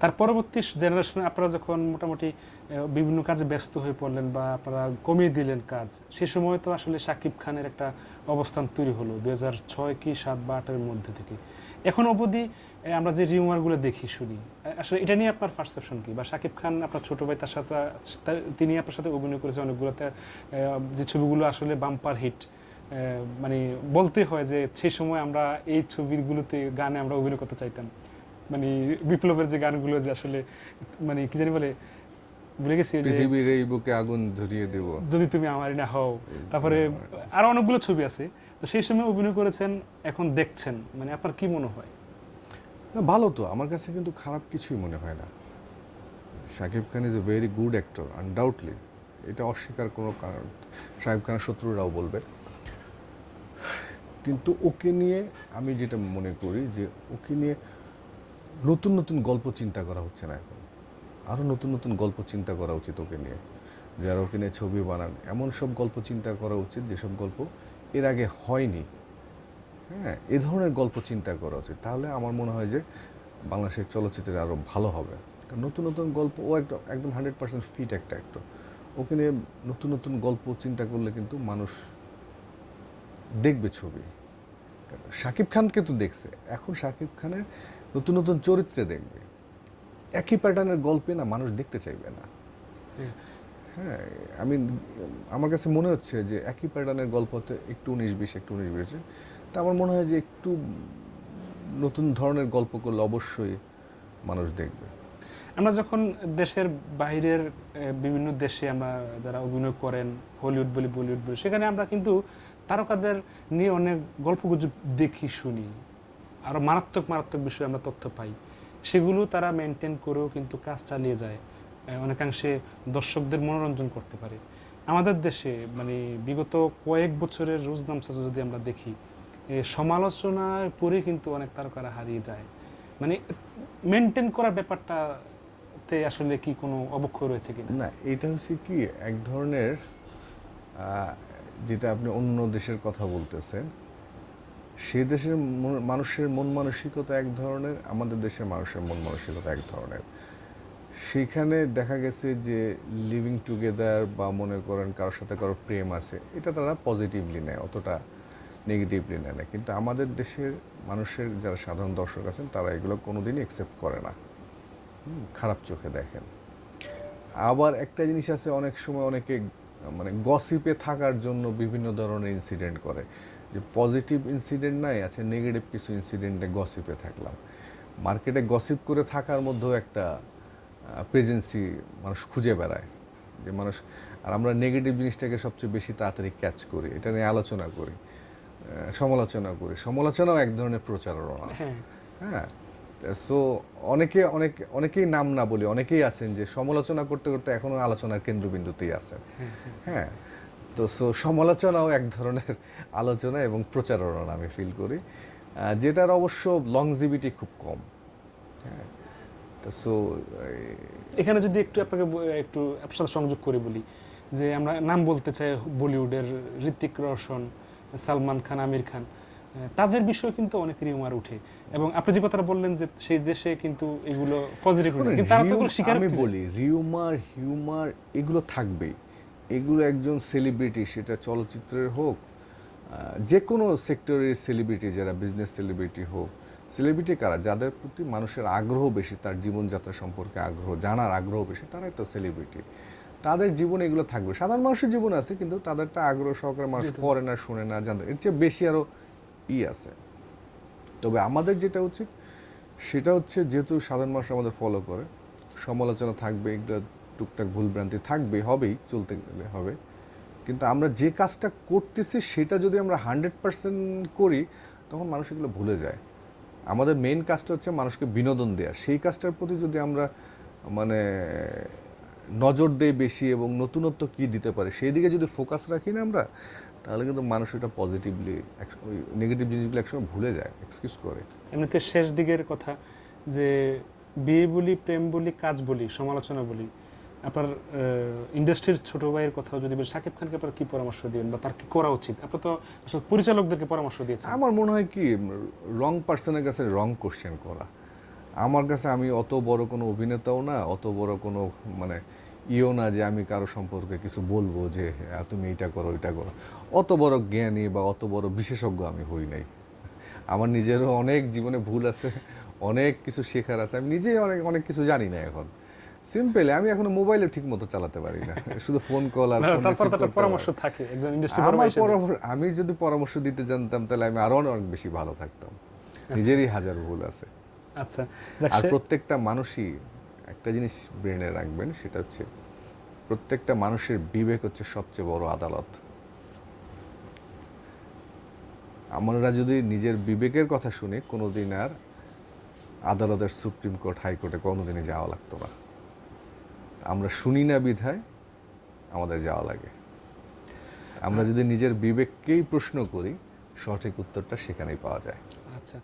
তার পরবর্তী জেনারেশনে আপনারা যখন মোটামুটি বিভিন্ন কাজে ব্যস্ত হয়ে পড়লেন বা আপনারা কমিয়ে দিলেন কাজ, সে সময় তো আসলে শাকিব খানের একটা অবস্থান তৈরি হলো দুই হাজার ছয় কি সাত বা আটের মধ্যে থেকে। এখন অবধি আমরা যে রিউমারগুলো দেখি, শুনি আসলে এটা নিয়ে আপনার পারসেপশন কি? বা শাকিব খান আপনার ছোট ভাই তার সাথে তিনি আপনার সাথে অভিনয় করেছেন অনেকগুলোতে যে ছবিগুলো আসলে বাম্পার হিট মানে বলতে হয় যে সেই সময় আমরা এই ছবিগুলোতে গানে আমরা অভিনয় করতে চাইতাম। মানে বিপ্লবের যে গানগুলো যে আসলে মানে কি জানি বলে ভুলে গেছি পৃথিবীর এই বুকে আগুন ধরিয়ে দেব। যদি তুমি আমারই না হও। তারপরে আরও অনেকগুলো ছবি আছে। তো সেই সময় অভিনয় করেছেন এখন দেখছেন। মানে আপনার কি মনে হয়? না ভালো তো। আমার কাছে কিন্তু খারাপ কিছুই মনে হয় না। Shakib Khan is a very good actor undoubtedly এটা অস্বীকার কোনো কারণ। শাকিব খানের শত্রুরাও বলবে। কিন্তু ওকে নিয়ে আমি যেটা মনে করি যে ওকে নিয়ে নতুন নতুন গল্প চিন্তা করা হচ্ছে না এখন। আরও নতুন নতুন গল্প চিন্তা করা উচিত ওকে নিয়ে। যারা ওকে নিয়ে ছবি বানান, এমন সব গল্প চিন্তা করা উচিত যেসব গল্প এর আগে হয়নি। হ্যাঁ এ ধরনের গল্প চিন্তা করা উচিত। তাহলে আমার মনে হয় যে বাংলাদেশের চলচ্চিত্রে আরও ভালো হবে। কারণ নতুন নতুন গল্প, ও একদম একদম হান্ড্রেড পার্সেন্ট ফিট একটা একটু ওকে নিয়ে নতুন নতুন গল্প চিন্তা করলে কিন্তু মানুষ দেখবে ছবি। শাকিব খানকে তো দেখছে। এখন শাকিব খানের নতুন নতুন চরিত্রে দেখবে। একই প্যাটার্নের গল্পে না মানুষ দেখতে চাইবে না। হ্যাঁ আমি, আমার কাছে মনে হচ্ছে যে একই প্যাটার্নের গল্পতে একটু উনিশ বিশ, একটু উনিশ বিশ তা আমার মনে হয় যে একটু নতুন ধরনের গল্প করলে অবশ্যই মানুষ দেখবে। আমরা যখন দেশের বাইরের বিভিন্ন দেশে আমরা যারা অভিনয় করেন, হলিউড বলি, বলিউড বলি, সেখানে আমরা কিন্তু তারকাদের নিয়ে অনেক গল্পগুজব দেখি, শুনি। আরও মারাত্মক মারাত্মক বিষয়ে আমরা তথ্য পাই। সেগুলো তারা মেনটেন করেও কিন্তু কাজ চালিয়ে যায়। অনেকাংশে দর্শকদের মনোরঞ্জন করতে পারে। আমাদের দেশে মানে বিগত কয়েক বছরের রোজনাম সাজা যদি আমরা দেখি সমালোচনার পরে কিন্তু অনেক তারকারা হারিয়ে যায়। মানে মেনটেন করার ব্যাপারটাতে আসলে কি কোনো অবক্ষয় রয়েছে কিনা? না, এটা হচ্ছে কি, এক ধরনের যেটা আপনি অন্য দেশের কথা বলতেছেন সে দেশের মন- মানুষের মন মানসিকতা এক ধরনের, আমাদের দেশের মানুষের মন মানসিকতা এক ধরনের। সেখানে দেখা গেছে যে লিভিং টুগেদার বা মনে করেন কারোর সাথে কারও প্রেম আছে, এটা তারা পজিটিভলি নেয়, অতটা নেগেটিভলি নেয় না। কিন্তু আমাদের দেশের মানুষের যারা সাধারণ দর্শক আছেন, তারা এগুলো কোনোদিনই অ্যাকসেপ্ট করে না। খারাপ চোখে দেখেন। আবার একটা জিনিস আছে, অনেক সময় অনেকে মানে গসিপে থাকার জন্য বিভিন্ন ধরনের ইনসিডেন্ট করে। যে পজিটিভ ইনসিডেন্ট নাই আছে নেগেটিভ কিছু ইনসিডেন্টে গসিপে থাকলাম। মার্কেটে গসিপ করে থাকার মধ্যেও একটা প্রেজেন্সি মানুষ খুঁজে বেড়ায়। যে মানুষ আর আমরা নেগেটিভ জিনিসটাকে সবচেয়ে বেশি তাড়াতাড়ি ক্যাচ করি। এটা নিয়ে আলোচনা করি সমালোচনা করি। সমালোচনাও এক ধরনের প্রচারণা। হ্যাঁ। হ্যাঁ সো অনেকে অনেক অনেকেই নাম না বলি অনেকেই আছেন যে সমালোচনা করতে করতে এখনও আলোচনার কেন্দ্রবিন্দুতেই আছেন। হ্যাঁ তো সো সমালোচনাও এক ধরনের আলোচনা এবং প্রচারণা আমি ফিল করি যেটার অবশ্য লংজিভিটি খুব কম। হ্যাঁ তো সো এখানে যদি একটু আপনাকে একটু আপনার সাথে সংযোগ করে বলি যে আমরা নাম বলতে চাই বলিউডের ঋতিক রোশন সালমান খান আমির খান তাদের বিষয়ে কিন্তু অনেক রিউমার উঠে। এবং আপনি যে কথাটা বললেন যে সেই দেশে কিন্তু এগুলো পজিটিভ কিন্তু তারা তো স্বীকার আমি বলি রিউমার হিউমার এগুলো থাকবেই। এগুলো একজন সেলিব্রিটি সেটা চলচ্চিত্রের হোক যে কোনো সেক্টরের সেলিব্রিটি যারা বিজনেস সেলিব্রিটি হোক। সেলিব্রিটি কারা? যাদের প্রতি মানুষের আগ্রহ বেশি তার জীবনযাত্রা সম্পর্কে আগ্রহ জানার আগ্রহ বেশি তারাই তো সেলিব্রিটি তাদের জীবনে এগুলো থাকবে। সাধারণ মানুষের জীবন আছে কিন্তু তাদেরটা আগ্রহ সহকারে মানুষ পড়ে না শুনে না জানতে এর চেয়ে বেশি আরও ই আছে। তবে আমাদের যেটা উচিত সেটা হচ্ছে যেহেতু সাধারণ মানুষ আমাদের ফলো করে সমালোচনা থাকবে এগুলো টুকটাক ভুলভ্রান্তি থাকবে, হবেই, চলতে গেলে হবে। কিন্তু আমরা যে কাজটা করতেছি সেটা যদি আমরা হান্ড্রেড পার্সেন্ট করি, তখন মানুষ এগুলো ভুলে যায়। আমাদের মেইন কাজটা হচ্ছে মানুষকে বিনোদন দেওয়া সেই কাজটার প্রতি যদি আমরা মানে নজর দেই বেশি এবং নতুনত্ব কী দিতে পারে, সেই দিকে যদি ফোকাস রাখি না আমরা, তাহলে কিন্তু মানুষ এটা পজিটিভলি ওই নেগেটিভ জিনিসগুলো একসময় ভুলে যায় এক্সকিউজ করে। এমনিতে শেষ দিকের কথা, যে, বিয়ে বলি, প্রেম বলি, কাজ বলি, সমালোচনা বলি আপনার ইন্ডাস্ট্রির ছোট ভাইয়ের কথা যদি বলি সাকিব খানকে আপনার কি পরামর্শ দিবেন বা তার কি করা উচিত? আপনার তো আসলে পরিচালকদেরকে পরামর্শ দিয়েছেন। আমার মনে হয় কি রং পার্সনের কাছে রং কোশ্চেন করা। আমার কাছে আমি অত বড় কোনো অভিনেতাও না অত বড় কোনো মানে ইও না যে আমি কারও সম্পর্কে কিছু বলব যে "আহ, তুমি এটা করো ওইটা করো। অত বড় জ্ঞানী বা অত বড় বিশেষজ্ঞ আমি হই নাই। আমার নিজেরও অনেক জীবনে ভুল আছে অনেক কিছু শেখার আছে আমি নিজেই অনেক অনেক কিছু জানি না এখন। সিম্পল আমি এখনও মোবাইলে ঠিক মতো চালাতে পারি না। শুধু ফোন কল আর তারপর তো পরামর্শ থাকে একজন ইন্ডাস্ট্রি আমার পরামর্শ আমি যদি পরামর্শ দিতে জানতাম তাহলে আমি আরও অনেক বেশি ভালো থাকতাম। নিজেরই হাজার ভুল আছে। আচ্ছা আর প্রত্যেকটা মানুষই একটা জিনিস ব্রেনে রাখবেন সেটা হচ্ছে প্রত্যেকটা মানুষের বিবেক হচ্ছে সবচেয়ে বড় আদালত। আমরা যদি নিজের বিবেকের কথা শুনি কোনোদিন আর আদালতের সুপ্রিম কোর্ট হাইকোর্টে কোনোদিনই যাওয়া লাগতো না। আমরা শুনি না বিধায় আমাদের যাওয়া লাগে। আমরা যদি নিজের বিবেককেই প্রশ্ন করি, সঠিক উত্তরটা সেখানেই পাওয়া যায়। আচ্ছা।